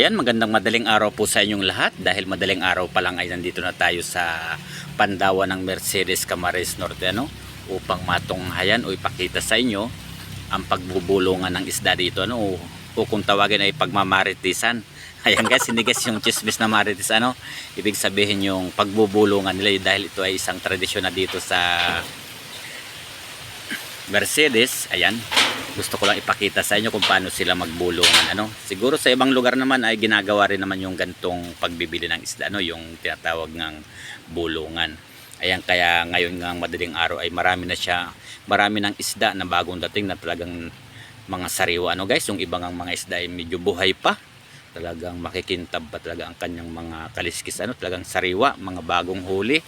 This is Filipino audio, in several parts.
Ayan, magandang madaling araw po sa inyong lahat. Dahil madaling araw pa lang ay nandito na tayo sa Pandawa ng Mercedes Camarines Norte ano, upang matunghayan o ipakita sa inyo ang pagbubulungan ng isda dito ano, o, o kung tawagin ay pagmamaritisan. Ayan guys, hindi guys yung chismis na maritis ano, ibig sabihin yung pagbubulungan nila dahil ito ay isang tradisyon na dito sa Mercedes. Ayan, gusto ko lang ipakita sa inyo kung paano sila magbulungan ano. Siguro sa ibang lugar naman ay ginagawa rin naman yung gantong pagbibili ng isda ano, yung tinatawag ng bulungan. Ayan kaya ngayon ng madaling araw ay marami na siya, marami ng isda na bagong dating na talagang mga sariwa ano guys, yung ibang ang mga isda ay medyo buhay pa. Talagang makikintab pa talaga ang kanyang mga kaliskis ano, talagang sariwa, mga bagong huli.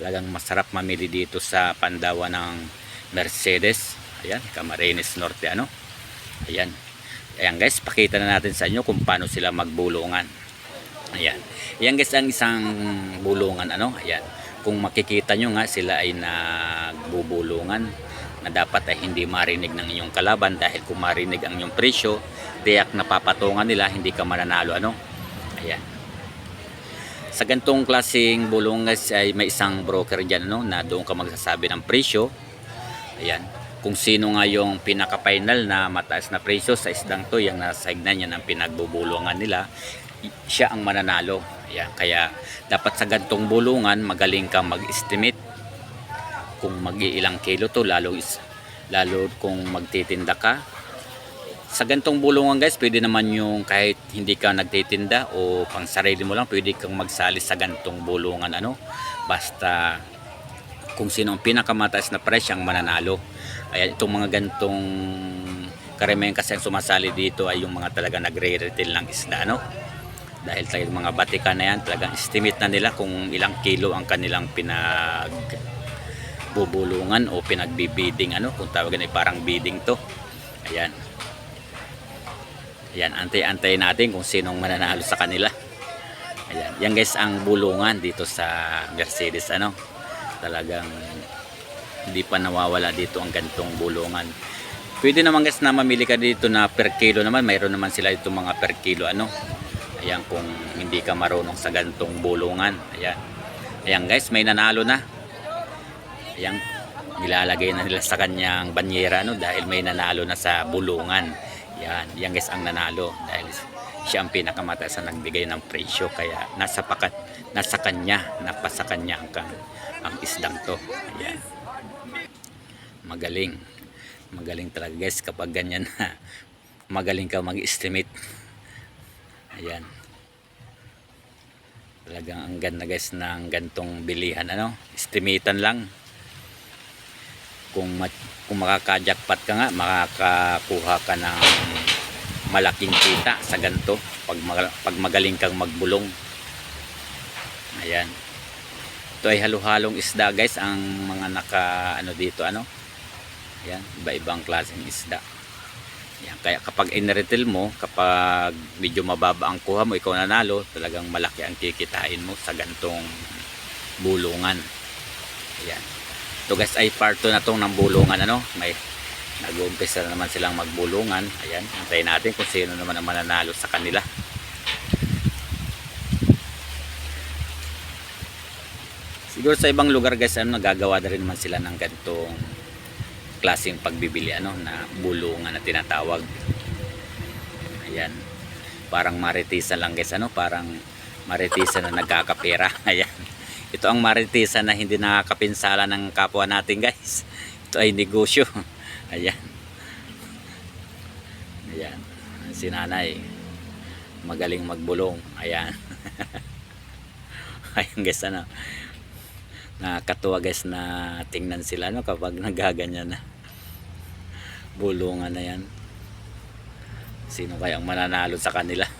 Talagang masarap mamili dito sa Pandawa ng Mercedes. Ayan, Camarines Norte ano. Ayan. Ayan guys, pakita na natin sa inyo kung paano sila magbulungan. Ayan. Ayan guys, ang isang bulungan ano. Ayan. Kung makikita nyo nga sila ay nagbubulungan na dapat ay hindi marinig ng inyong kalaban dahil kung marinig ang inyong presyo, tiyak na papatungan nila, hindi ka mananalo ano. Ayan. Sa gantong klaseng bulungan guys, ay may isang broker dyan ano, na doon ka magsasabi ng presyo. Ayan. Kung sino nga yung pinaka-final na mataas na presyo sa isdang to, yung nasa hignan yan ang pinagbubulungan nila, siya ang mananalo. Ayan. Kaya dapat sa gantong bulungan, magaling kang mag-estimate kung mag-iilang kilo to, lalo, is, lalo kung magtitinda ka. Sa gantong bulungan guys, pwede naman yung kahit hindi ka nagtitinda o pang sarili mo lang, pwede kang magsali sa gantong bulungan ano. Basta kung sino ang pinakamataas na presyo ang mananalo. Ayan, itong mga gantong karamihan kasi ang sumasali dito ay yung mga talaga nagre-retail ng isda, no? Dahil tayo mga batika na yan, talagang estimate na nila kung ilang kilo ang kanilang pinag bubulungan o pinagbibiding ano? Kung tawagan ay parang bidding to. Ayan. Ayan antay-antay natin kung sinong mananalo sa kanila. Ayan. Yan guys ang bulungan dito sa Mercedes ano talagang hindi pa nawawala dito ang gantong bulungan. Pwede naman guys na mamili ka dito na per kilo naman. Mayroon naman sila dito mga per kilo ano? Ayan kung hindi ka marunong sa gantong bulungan. Ayan. Ayan guys may nanalo na. Ayan nilalagay na nila sa kanyang banyera no dahil may nanalo na sa bulungan. Yan yan guys ang nanalo. Dahil siya ang pinakamataas na nagbigay ng presyo kaya nasa pakat nasa kanya napasa kanya ang, ang isdang to. Ayan. Magaling. Magaling talaga guys kapag ganyan na. Magaling ka mag-estimate. Ayan. Talagang ang ganda guys ng gantong bilihan ano? Estimatean lang. Kung kung makaka-jackpot ka nga makakakuha ka ng malaking kita sa ganto pag, pag magaling kang magbulong. Ayan. Ito ay halo-halong isda guys ang mga naka ano dito ano? Ayan iba-ibang klaseng isda. Ayan, kaya kapag in-retail mo kapag medyo mababa ang kuha mo ikaw nanalo talagang malaki ang kikitain mo sa gantong bulungan. Ayan. Ito guys ay part 2 na tong ng bulungan ano? May nag-uumpisa na naman silang magbulungan. Ayan antayin natin kung sino naman ang mananalo sa kanila. Siguro sa ibang lugar guys ano nagagawa na rin naman sila ng ganitong klaseng pagbibili ano na bulungan na tinatawag. Ayan. Parang maritisa lang guys ano parang maritisa na nagkakapera. Ayan. Ito ang maritisa na hindi nakakapinsala ng kapwa natin guys. Ito ay negosyo ayan ayan si nanay. Magaling magbulong. Ayan. Ayan guys ano. Nakakatuwa guys na tingnan sila no kapag nagaganyan na. Bulungan na yan. Sino kaya ang mananalo sa kanila?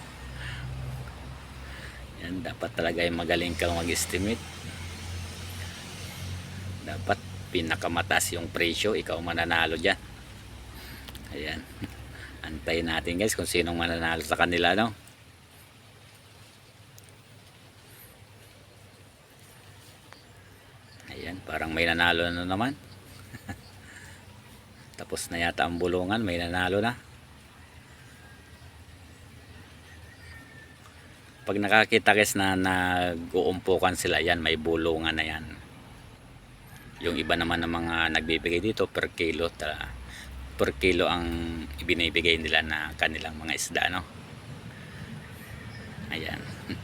Yan dapat talaga ay magaling kang mag-estimate. Dapat pinakamataas yung presyo ikaw mananalo dyan. Ayan antayin natin guys kung sinong mananalo sa kanila no? Ayan parang may nanalo na naman. Tapos na yata ang bulungan may nanalo na. Pag nakakita guys na nag-uumpukan sila, yan may bulungan na yan. Yung iba naman ng mga nagbibigay dito per kilo, ta, per kilo ang ibinibigay nila na kanilang mga isda, no? Ayan.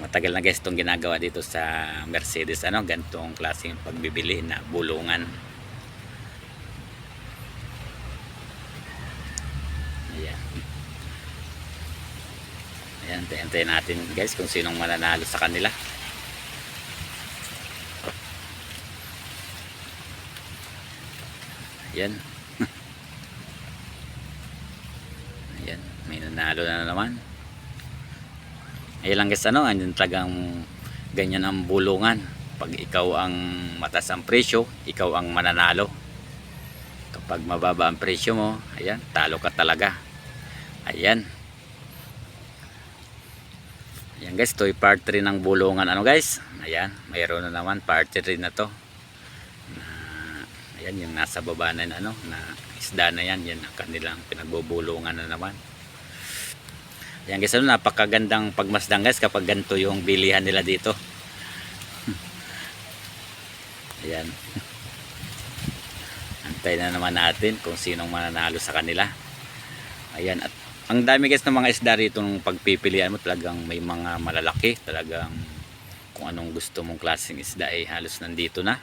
Matagal na guys itong ginagawa dito sa Mercedes, ano? Gantong klaseng pagbibili na bulungan. Ayan. Ayan, antayin natin guys kung sinong mananalo sa kanila. Ayan. Ayan, may nanalo na naman. Ayan lang guys, ano, andyan talagang ganyan ang bulungan. Pag ikaw ang matas ang presyo, ikaw ang mananalo. Kapag mababa ang presyo mo, ayan, talo ka talaga. Ayan. Ayan guys, ito part 3 ng bulungan. Ano guys? Ayan, mayroon na naman part 3 na to. Na, ayan, yung nasa baba na ano, na isda na yan. Yan ang kanilang pinagbubulungan na naman. Ayan guys, ano, napakagandang pagmasdang guys kapag ganito yung bilihan nila dito. Ayan. Antay na naman natin kung sinong mananalo sa kanila. Ayan, at ang dami guys ng mga isda rito nung pagpipilian mo talagang may mga malalaki. Talagang kung anong gusto mong klaseng isda ay halos nandito na.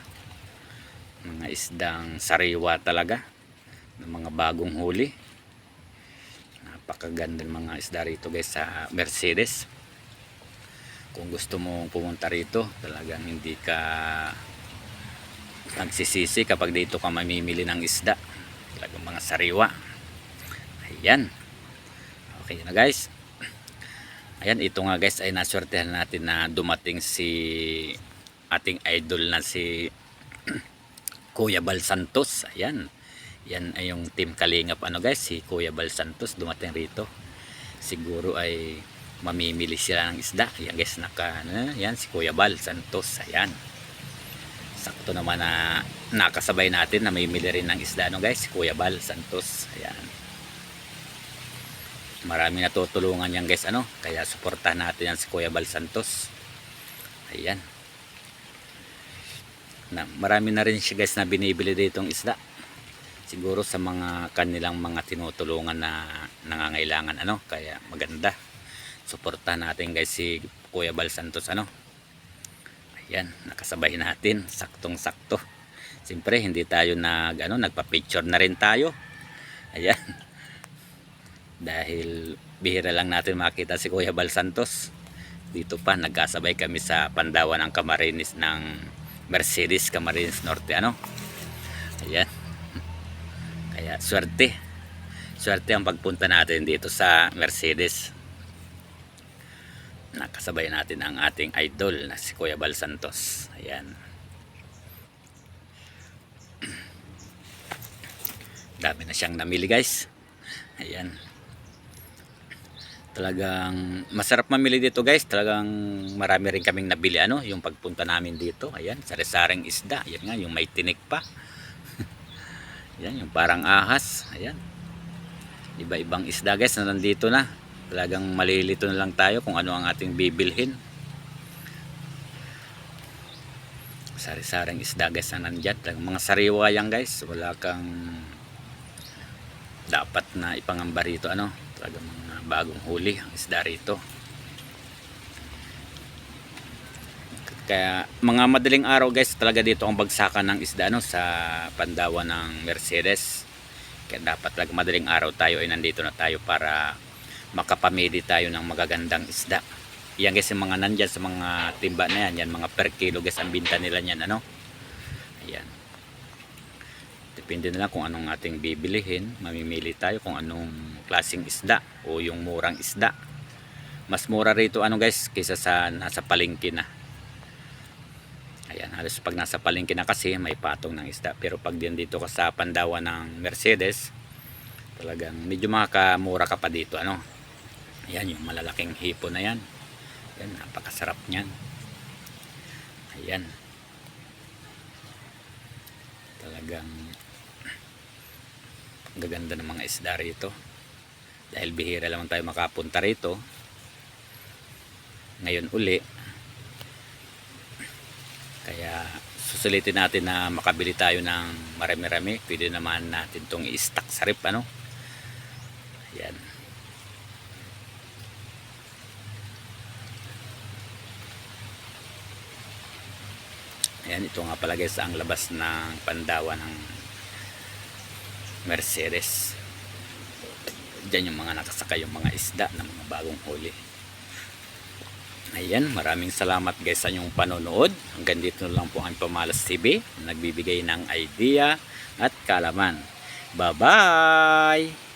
Mga isdang sariwa talaga. Ng mga bagong huli. Napakaganda ng mga isda rito guys sa Mercedes. Kung gusto mo pumunta rito, talagang hindi ka nagsisisi kapag dito ka mamimili ng isda. Talagang mga sariwa. Ayan. Okay na guys. Ayan, ito nga guys ay naswertehan natin na dumating si ating idol na si Kuya Bal Santos. Ayan. Yan ay yung team Kalingap ano guys, si Kuya Bal Santos dumating rito. Siguro ay mamimili sila ng isda. Ayan guys, naka, ano, yan si Kuya Bal Santos. Ayan. Sakto naman na nakasabay natin na mamimili rin ng isda no guys, si Kuya Bal Santos. Ayan marami natutulungan yan guys ano kaya suportahan natin yan si Kuya Bal Santos ayan na, marami na rin siya guys na binibili ditong isda. Siguro sa mga kanilang mga tinutulungan na nangangailangan ano? Kaya maganda. Suportahan natin guys si Kuya Bal Santos ano? Ayan nakasabay natin. Saktong sakto siyempre hindi tayo nag ano nagpa-picture na rin tayo. Ayan. Dahil bihira lang natin makita si Kuya Bal Santos. Dito pa nagkasabay kami sa Pandawan ng Camarines ng Mercedes Camarines Norte ano? Ayan. Kaya swerte. Swerte ang pagpunta natin dito sa Mercedes. Nakasabay natin ang ating idol na si Kuya Bal Santos. Ayan. Dami na siyang namili guys. Ayan talagang masarap mamili dito guys. Talagang marami rin kaming nabili ano yung pagpunta namin dito. Ayan sari-saring isda. Ayan nga yung may tinik pa. Ayan yung parang ahas. Ayan. Iba-ibang isda guys na nandito na. Talagang malilito na lang tayo kung ano ang ating bibilhin. Sari-saring isda guys na nandyan. Talagang mga sariwa yan guys. Wala kang dapat na ipangamba rito ano. Talagang mga bagong huli ang isda rito. Kaya mga madaling araw guys talaga dito ang bagsakan ng isda no, sa pandawa ng Mercedes. Kaya dapat talaga madaling araw tayo ay nandito na tayo para makapamili tayo ng magagandang isda. Yan guys yung mga nandyan sa mga timba na yan, yan mga per kilo guys ang binta nila yan ano depende na lang kung anong ating bibilihin. Mamimili tayo kung anong klaseng isda o yung murang isda. Mas mura rito ano guys kaysa sa nasa palengke na. Ayan halos pag nasa palengke na kasi may patong ng isda. Pero pag din dito ka sa pandawa ng Mercedes talagang medyo makakamura ka pa dito ano? Ayan yung malalaking hipo na yan. Ayan napakasarap niyan. Ayan. Talagang gaganda ng mga isda rito dahil bihira lamang tayo makapunta rito ngayon uli. Kaya susulitin natin na makabili tayo ng marami-rami. Pwede naman natin itong i-stack sa rip ano. Yan. Ayan, ito nga pala guys ang labas ng pandawa ng Mercedes. Diyan yung mga nakasaka yung mga isda ng mga bagong huli. Ayan, maraming salamat guys sa inyong panonood. Hanggang dito na lang po ang Pamalas TV. Nagbibigay ng idea at kalaman. Bye-bye!